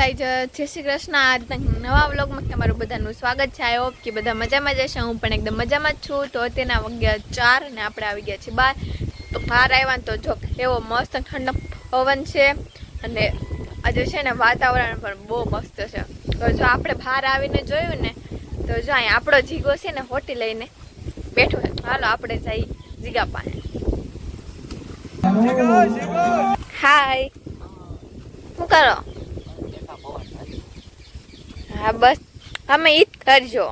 ગાઈ જય શ્રી કૃષ્ણ. આજના નવા વ્લોગમાં તમારું બધાનું સ્વાગત છે. આઈ હોપ કે બધા મજામાં જશે હું પણ એકદમ મજામાં જ છું. તો તેના વાગ્યા ચાર ને આપણે આવી ગયા છીએ બહાર તો બહાર આવ્યા ને તો જો એવો મસ્ત ઠંડક પવન છે. અને આજે છે ને વાતાવરણ પણ બહુ મસ્ત છે. તો જો આપણે બહાર આવીને જોયું ને તો જો અહીં આપણો જીગો છે ને હોટી લઈને બેઠો હાલો આપણે જઈ જીગા પાસે. હાય શું કરો? હા બસ. અમે ઈ જ કરજો.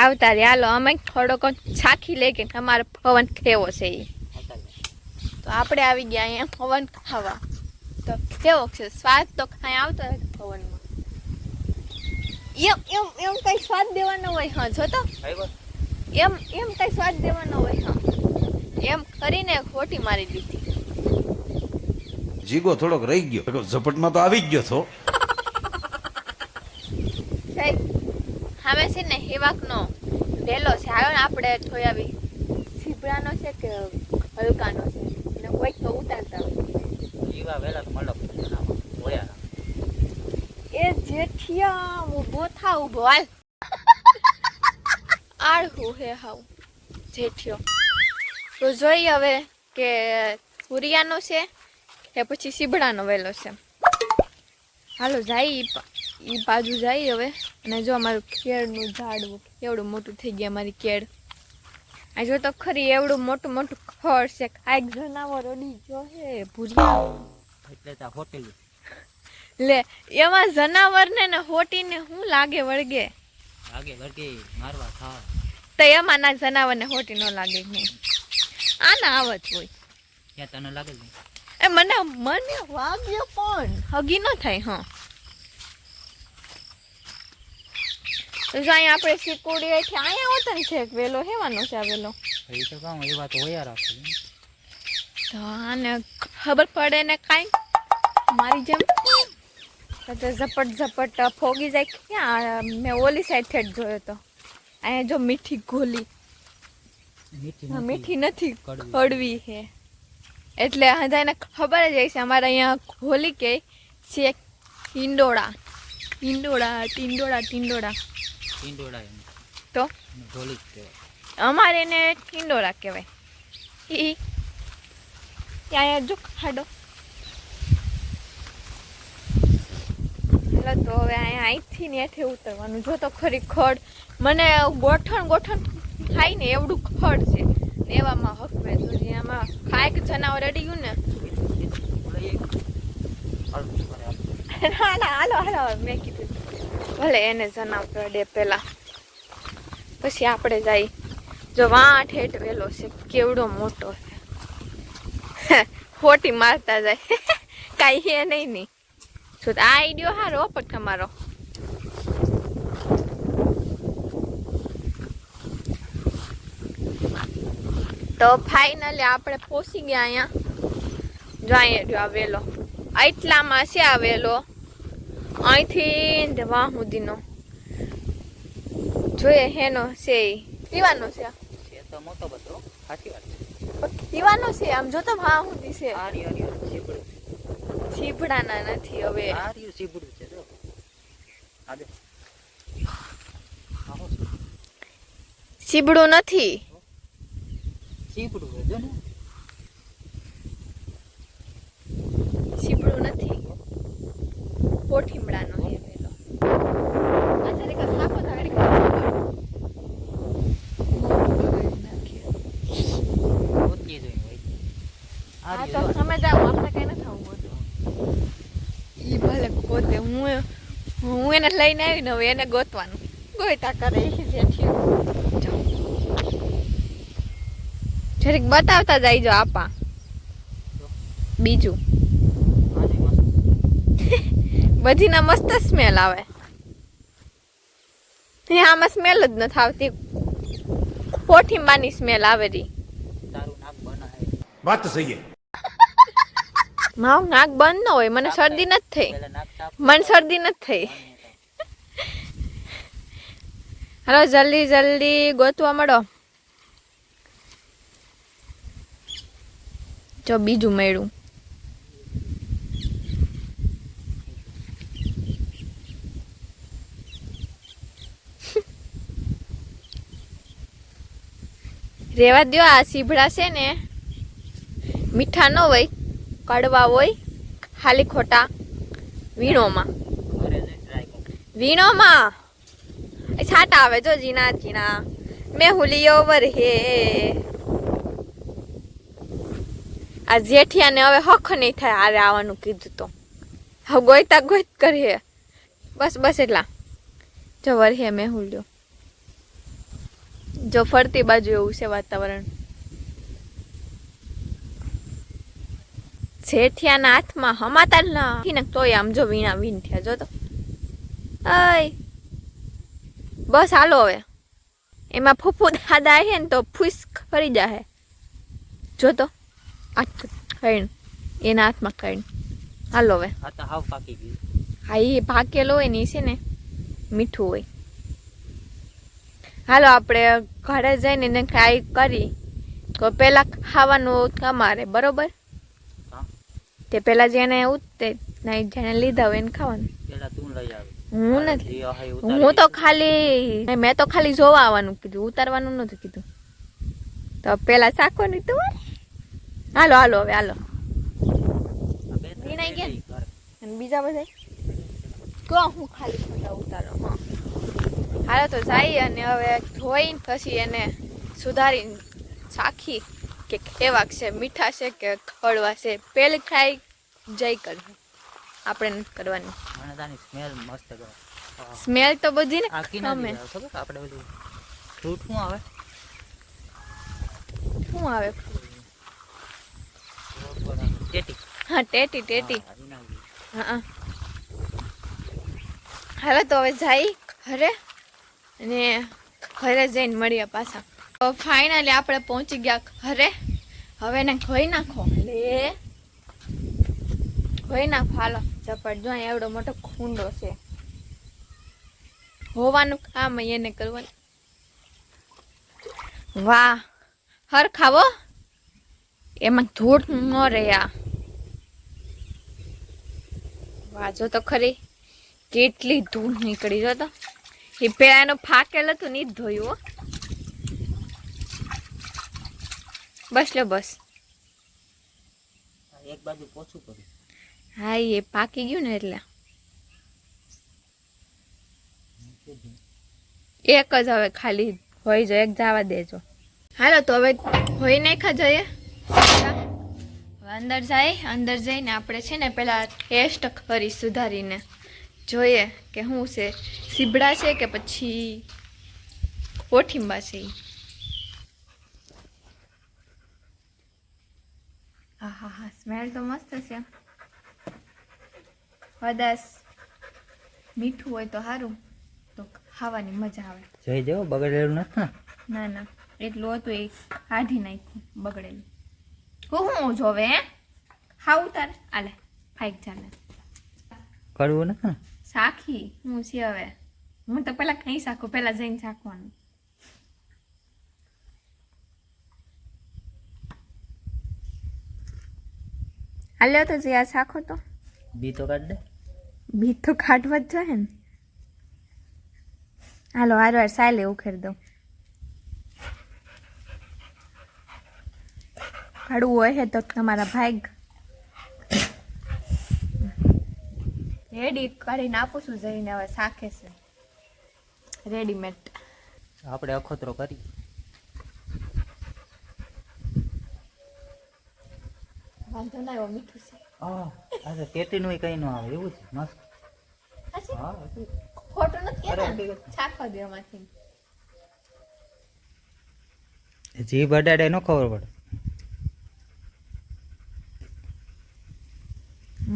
આવતા રે હાલો અમે થોડોક છાખી લઈ કે તમારો પવન કેવો છે એ તો આપણે આવી ગયા અહીંયા પવન ખાવા. તો કેવો છે? સ્વાદ તો કાંઈ આવતો નથી પવનમાં. એમ એમ એમ કઈ સ્વાદ દેવાનો હોય હા જો તો. એમ એમ કઈ સ્વાદ દેવાનો હોય હા. એમ કરીને ખોટી મારી દીધી. જીગો થોડોક રહી ગયો. ઝપટમાં તો આવી ગયો છો હવે છે ને હેવાકનો વેલો છે. આવ્યો ને આપણે થોઈ આવી સીબડાનો છે કે હલકાનો છે? ને કોઈ તો ઉતારતા જીવા વેલા તો મળો હોયા. એ જેઠિયા ઊભો થા ઊભો. હાલ. આળહું હે હાવ જેઠિયો. તો જોઈએ હવે કે પુરિયાનો છે કે પછી સીબડાનો વેલો છે. હાલો જાય એ બાજુ જાય હવે. અને જો અમારું કેળનું ઝાડવું કેવડું મોટું થઈ ગયા અમારી કેળ. આ જો તો ખરી એવડું મોટું મોટું ખડ છે. કાંઈક જનાવર અડી ગયો હે ભૂરિયા. લે એમાં જનાવરને ને હોટીને શું લાગે વળગે? લાગે વળગે મારવા ખા તો એમાં ના જનાવરને હોટી ન લાગે નહીં. આના આવત હોય. ક્યાં તને લાગે છે? એ મને મને વાગ્યો પણ હગી ન થાય હા તો જો અહીંયા આપણે સિકુડી હેઠી અહીંયા હોતા ને છે વેલો હેવાનો છે આ વેલો એ તો કહું એ વાત હોયા રાખે તો આને ખબર પડે ને કાંઈ મારી જેમ તો તો ઝપટ ઝપટ ફોગી જાય ક્યાં મેં ઓલી સાઈડથી જ જોયો તો અહીંયા જો મીઠી ગોલી મીઠી હા, નથી. મીઠી નથી કડવી. કડવી છે એટલે હજાને ખબર જ છે અમારે અહીંયા હોલી કે છે ટીંડોળા. ટીંડોળા ટીંડોળા ટીંડોળા. ટીંડોળા તો? હોલી કહેવાય. અમારે એને ટીંડોળા કહેવાય. ઈ ત્યાં જો ખાડો હાલો તો હવે અહીંયા અહીંથી ને હેઠે ઉતરવાનું. જો તો ખરી ખડ. મને ગોઠણ ગોઠણ થાય ને એવડું ખડ છે. ને એવામાં હકવે તો જે કાંઈક જનાવર અડી ગયું ને? ના ના, હાલો હાલો મેં કીધું. ભલે એને જનાવર અડે પેલા પછી આપણે જઈ જો વાંઠ હેઠ વેલો છે, કેવડો મોટો છે. ખોટી મારતા જાય. કાંઈ હે નહીં નહીં શું, આ આઈડિયો હારો પણ તમારો. તો ફાઇનલી આપણે પહોંચી ગયા અહીંયા. જો અહીંયા જો આ વેલો. આટલામાં છે આ વેલો. અહીંથી વાહ સુધીનો. જોઈએ હેનો છે એ. પીવાનો છે તો મોટો બધો. સાચી વાત છે. પીવાનો છે આમ જોતો વાહ સુધી છે. આર્ય આર્ય સીબડું નથી હવે. આર્યું સીબડું છે જો. આદે આવો નથી. સીબડું છે જો ને. છીબડું નથી. પોઠીમડાનો પેલો. કા ધાડી હા તો તમે જાઓ આપણે કઈ નથી થવું બધું ઈ ભલે ગોતે હું હું એને લઈને આવી ને હવે એને ગોતવાનું. ગોતા કરે જેઠી જરીક બતાવતા જાય જો આપા. બીજું. બધી ના બધીના મસ્ત સ્મેલ આવે. આમાં સ્મેલ જ નથી આવતી. કોઠીંબાની સ્મેલ આવે રી. નાક વાત સહી મારું નાક બંધ ન હોય મને શરદી નથી થઈ. મને શરદી નથી થઈ. હાલો જલ્દી જલ્દી ગોતવા મળો. જો બીજું મેળું રેવા દો આ સીભડા છે ને. મીઠા ન હોય, કડવા હોય, ખાલી ખોટા વીણોમાં. વીણોમાં? છાંટા આવે જો જીના જીના મેં હુલિયો વર હે આ જેઠિયાને હવે હખ નહીં થાય આરે આવવાનું કીધું તો. હવે ગોઈતા ગોઈત કરીએ. બસ બસ એટલા. જો વરહે મેહુલ જો. જો ફરતી બાજુ એવું છે વાતાવરણ. જેઠિયાના હાથમાં હમાતા જ ના. ને તોય આમ જો વીણા વીણ થયા, જો તો. બસ હાલો હવે. એમાં ફૂફુ દાદા છે ને તો ફૂસ ફરી જાય જો તો. આ કઈણ એના હાથમાં કઈણ હાલો હવે હાવ પાકી ગયું હા એ પાકેલો હોય ને છે ને મીઠું હોય હાલો આપણે ઘરે જઈને એને ખાઈ કરી તો પહેલા ખાવાનું તમારે બરોબર તે પહેલા જેને ઉતે નહીં જેને લીધા હોય એને ખાવાનું હું નથી ઉતારી હું તો ખાલી મેં તો ખાલી જોવા આવવાનું કીધું ઉતારવાનું નતું કીધું તો પેલા શાકવાની નહીં વાર. હાલો હાલો હવે હાલો. ગયા? અને બીજા બધા? કહો હું ખાલી ફોટા ઉતારો હા. હાલો તો જાય અને હવે ધોઈને પછી એને સુધારીને ચાખી કે કેવા છે મીઠા છે કે કડવા છે પેલી ખાઈ જઈ કરી. આપણે કરવાની. સ્મેલ મસ્ત કરો. સ્મેલ તો બધી ને ખબર? આપણે બધું ફ્રૂટ શું આવે. શું આવે? ટેટી. હા ટેટી ટેટી. હા, હવે તો હવે જાય ઘરે અને ઘરે જઈને મળીએ પાછા. તો ફાઇનલી આપણે પહોંચી ગયા ઘરે. હવે એને ખોઈ નાખો. લે. ખોઈ નાખો. હાલો ઝપટ જો એવડો મોટો ખૂંડો છે. હોવાનું કામ એને કરવાનું. વાહ. હર ખાવો એમાં ધૂળ ન રહ્યા. વાજો તો ખરી. કેટલી ધૂળ નીકળી જતો તો. એ પેલા એનો ફાકેલ હતું નહીં ધોયું હો. બસ લો બસ. એક બાજુ પોછું કર્યું હા એ પાકી ગયું ને એટલે. એક જ હવે ખાલી હોય જો એક જવા દેજો. હાલો તો હવે હોય નાખા જઈએ. અંદર જાય અંદર જઈને આપણે છે ને પેલા ટેસ્ટ કરી સુધારીને જોઈએ કે શું છે. સીબડા છે કે પછી કોઠીંબા છે. હા હા હા સ્મેલ તો મસ્ત છે. કદાચ મીઠું હોય તો સારું તો ખાવાની મજા આવે. જોઈ જવો બગડેલું નથી ના ના એટલું હતું એ કાઢી નાખ્યું બગડેલું. હું હું જોવે હે? ખાવું તારે આલે ફાઈક ચાલે. કરવું નથી ને સાખી હું છે હવે. હું તો પેલા કઈ સાખું પેલા જઈને સાખવાનું હાલ્યો તો જે આ સાખો તો. બી તો કાઢ દે. બી તો કાઢવા જ જોઈએ ને. હાલો હાર વાર સાયલે ઉખેર દઉં. કાઢવું હોય તો તમારા ભાઈ રેડી કરીને આપું છું જઈને હવે શાખે છે. રેડીમેડ આપણે અખોતરો કરી. વાંધો ના એવો મીઠું છે. આ તો ટેટીનું કઈ ન આવે એવું છે મસ્ત. હા ખોટું નથી અરે. ચાખવા દે એમાંથી જીભ અડાડે ન ખબર પડે.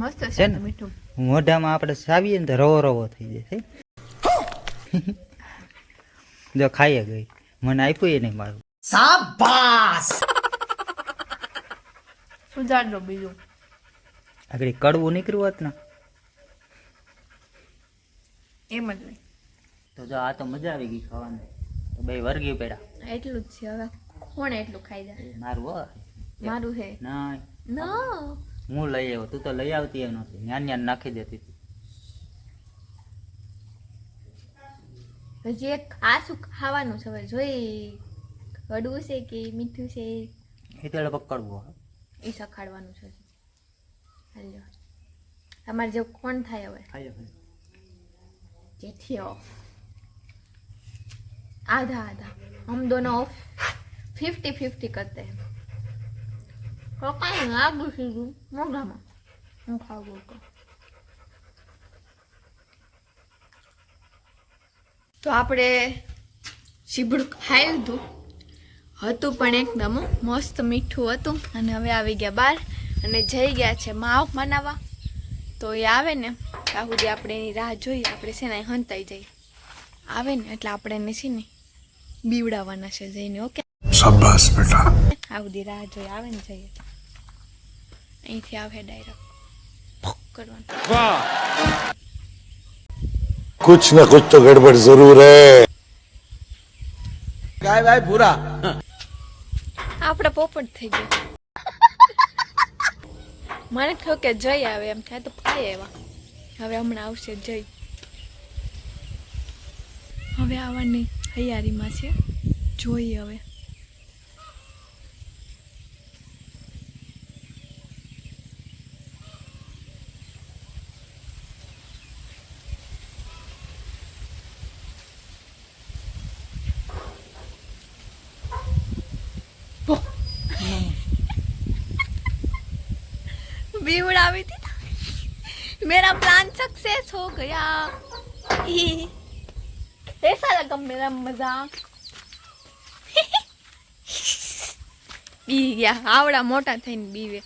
મસ્ત છે ને? મીઠું. મોઢામાં આપણે સાવીએ ને તો રવો રવો થઈ જશે જો ખાઈએ ગઈ. મને આપ્યું એ નહીં મારું. સુધારજો બીજું. આગળ કડવું નીકળ્યું હોત ને. એમ જ નહીં. તો જો આ તો મજા આવી ગઈ ખાવાની. તો બે વર્ગી પેડા એટલું જ છે હવે. કોણ એટલું ખાઈ જાય? મારું હો. મારું હે? ના ના. હું લઈ આવ્યો તું તો લઈ આવતી એમ નથી. જ્ઞાન જ્ઞાન નાખી દેતી હતી. હજી એક આ ખાવાનું છે જોઈ. કડવું છે કે મીઠું છે? એ તેડે પકડવું એ સખાડવાનું છે હાલ્યો તમારે જે કોણ થાય હવે? જેથી ઓફ આધા આધા. હમ દોનો ફિફ્ટી ફિફ્ટી કરતે હૈ રોકાઈને આ ઘૂસી ગયું મોઢામાં હું ખાવું તો તો આપણે શીબડું ખાઈ લીધું. હતું પણ એકદમ મસ્ત મીઠું હતું. અને હવે આવી ગયા બહાર અને જઈ ગયા છે માવ મનાવવા તો એ આવે ને ત્યાં સુધી આપણે એની રાહ જોઈએ. આપણે છે ને હંતાઈ જઈએ. આવે ને એટલે આપણે એને છે ને બીવડાવવાના છે જઈને ઓકે? આ સુધી રાહ જોઈ આવે ને જઈએ. અહીંથી આવે ડાયરેક્ટ કરવાનું कुछ न कुछ तो गड़बड़ जरूर है ગાય ભાઈ પૂરા આપણે પોપટ થઈ ગયો મને થયું કે જઈ આવે એમ થાય તો ખાઈ આવ્યા હવે હમણાં આવશે જઈ હવે આવવાની તૈયારીમાં છે જોઈએ હવે बीवड़ावी थी ना मेरा प्लान सक्सेस हो गया ही। कैसा लगा मेरा मजाक બી ગયા આવડા મોટા થઈને બીવે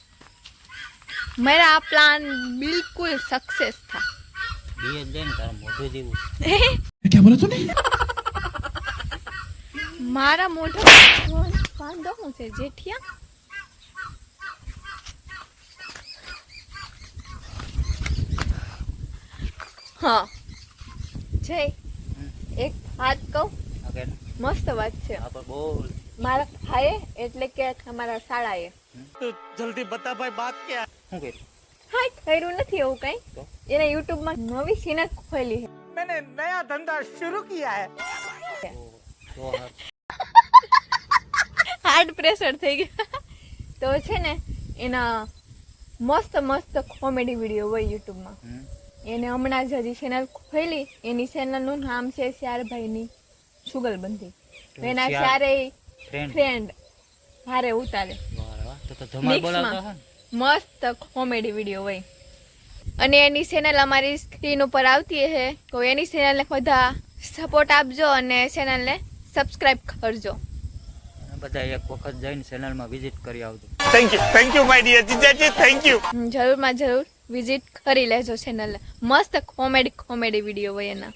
मेरा प्लान बिल्कुल सक्सेस था બે જ દે ને તારું મોઢું જેવું क्या बोला तूने મારા મોઢા વાંધો શું છે જેઠિયા હા. જય. એક વાત કહું? મસ્ત વાત છે. મારા ભાઈએ એટલે કે તમારા શાળાએ. શું કર્યું હા કર્યું નથી એવું કઈ? એને યુટ્યુબમાં નવી ચેનલ ખોલી છે તો હા. હાર્ડ પ્રેશર થઈ ગયા. તો છે ને એના મસ્ત મસ્ત કોમેડી વીડિયો હોય યુટ્યુબમાં. હમ. એને હમણાં જ હજી ચેનલ ખોલી. એની ચેનલનું નામ છે શ્યારભાઈની સુગલબંધી. એના શ્યારે ફ્રેન્ડ ભારે ઉતારે. મસ્ત કોમેડી વીડિયો હોય. અને એની ચેનલ અમારી સ્ક્રીન ઉપર આવતી છે તો એની ચેનલને બધા સપોર્ટ આપજો અને ચેનલને સબસ્ક્રાઇબ કરજો. બધા એક વખત જઈને ચેનલમાં વિઝિટ કરી આવજો. Thank you thank you my dear જીજાજી thank you જરૂરમાં જરૂર. વિઝિટ કરી લેજો ચેનલ મસ્ત કોમેડી કોમેડી વીડિયો હોય એના.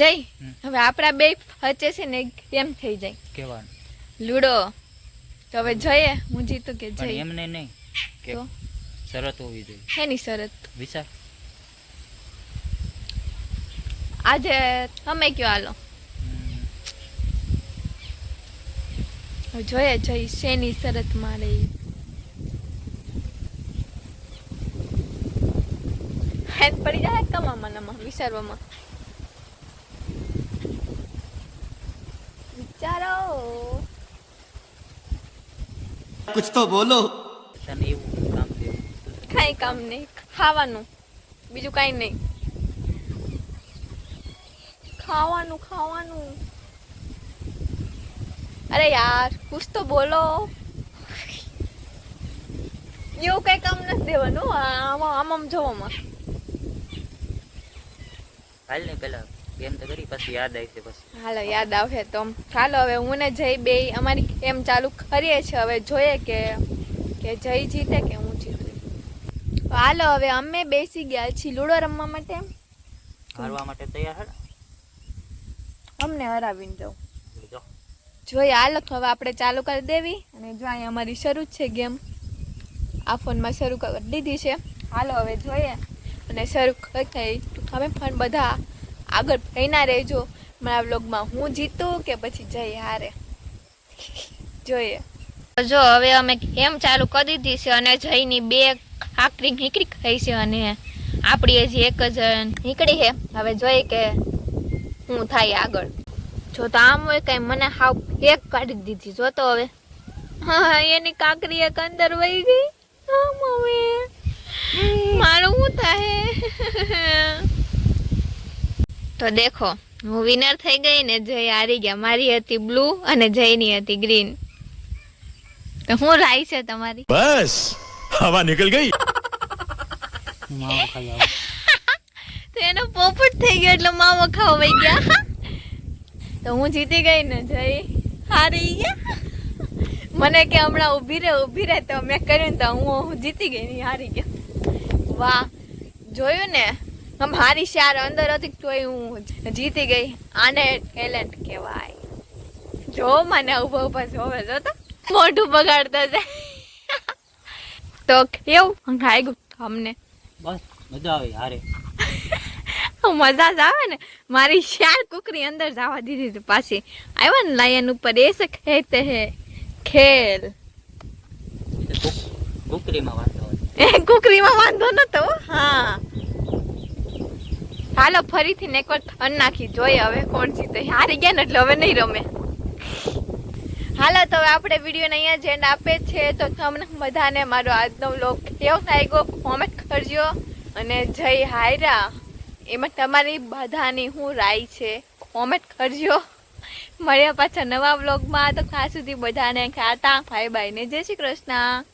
જઈ હવે આપણા બે વચ્ચે છે ને કેમ થઈ જાય. કહેવાનું લૂડો. તો હવે જઈએ. હું જીતું કે જઈ એમને નહીં કે શરત હોવી જોઈએ. એની શરત? વિચાર આજે તમે કયો હાલો? જોઈએ જઈ શેની શરત મારે હેત પડી જાય કમામાં નમા વિચારવામાં વિચારો કુછ તો બોલો તને એવું કામ દે કાઈ કામ નહીં ખાવાનું બીજું કાઈ નહીં ખાવાનું ખાવાનું અરે યાર કુછ તો બોલો એવું કઈ કામ નથી દેવાનું આમાં આમ આમ જોવામાં હાલ ને પેલા ગેમ તો કરી પછી યાદ આવશે પછી હાલો યાદ આવશે તો. ચાલો હવે હું ને જય બે અમારી એમ ચાલુ કરીએ છે. હવે જોઈએ કે કે જય જીતે કે હું જીતું. હાલો હવે અમે બેસી ગયા છીએ લૂડો રમવા માટે. હારવા માટે તૈયાર હે અમને હરાવીને જાઉં જો. જોઈએ હાલો તો હવે આપણે ચાલુ કરી દેવી. અને જો અહીંયા અમારી શરૂ જ છે ગેમ. આ ફોનમાં શરૂ કરી દીધી છે. હાલો હવે જોઈએ. અને શરૂ થઈ તમે પણ બધા આગળ ભયના રહેજો. મારા વ્લોગમાં હું જીતું કે પછી જઈ હારે? જોઈએ. જો હવે અમે એમ ચાલુ કરી દીધી છે અને જઈની બે ખાકરી નીકળી ખાઈ છે અને આપણી હજી એક જ નીકળી છે. હવે જોઈએ કે હું થાય આગળ. જો તો આમ હોય કઈ મને હાવ એક કાઢી દીધી. જો તો હવે. હા, એની કાકરી એક અંદર વહી ગઈ. હા, મમ્મી. મારું શું થાય? તો દેખો હું વિનર થઈ ગઈ ને જય હારી ગયા. મારી હતી બ્લુ અને જયની હતી ગ્રીન તો હું રાઈ છે તમારી? બસ હવા નીકળ ગઈ. તો એનો પોપટ થઈ ગયો એટલે માવો ખાવા ગયા. તો હું જીતી ગઈ ને જય હારી ગયા. મને કે હમણાં ઊભી રહે ઊભી રહે. તો મેં કર્યું તો હું જીતી ગઈ ને હારી ગયા. વાહ. જોયું ને? મારી શાર અંદર હતી તોય હું જીતી ગઈ. આને ટેલેન્ટ કહેવાય. જો મને ઊભો ઊભા જોવે જો તો. મોઢું બગાડતા જાય. તો કેવું? ખાઈ ગયું અમને બસ મજા આવી હારે. મજા જ આવે ને? મારી શાર કુકરી અંદર જવા દીધી હતી પાછી. આવ્યા ને લાયન ઉપર એ ખેતે હે. ખેલ. કુકરીમાં હોય એ કુકરીમાં વાંધો નતો. હા. હાલો ફરીથી ને એકવાર થન નાખી જોઈએ હવે કોણ જીતે. હારી ગયા ને એટલે હવે નહીં રમે. હાલો તો હવે આપણે વિડીયોને અહીંયા જેન્ડ આપે છે. તો તમને બધાને મારો આજનો વ્લોગ કેવો લાગ્યો? કોમેન્ટ કરજો. અને જય હાયરા. એમાં તમારી બધાની હું રાય છે. કોમેન્ટ કરજો. મળ્યા પાછા નવા વ્લોગમાં તો ખાસ સુધી બધાને ખાતા ભાઈ બાઈ ને જય શ્રી કૃષ્ણ.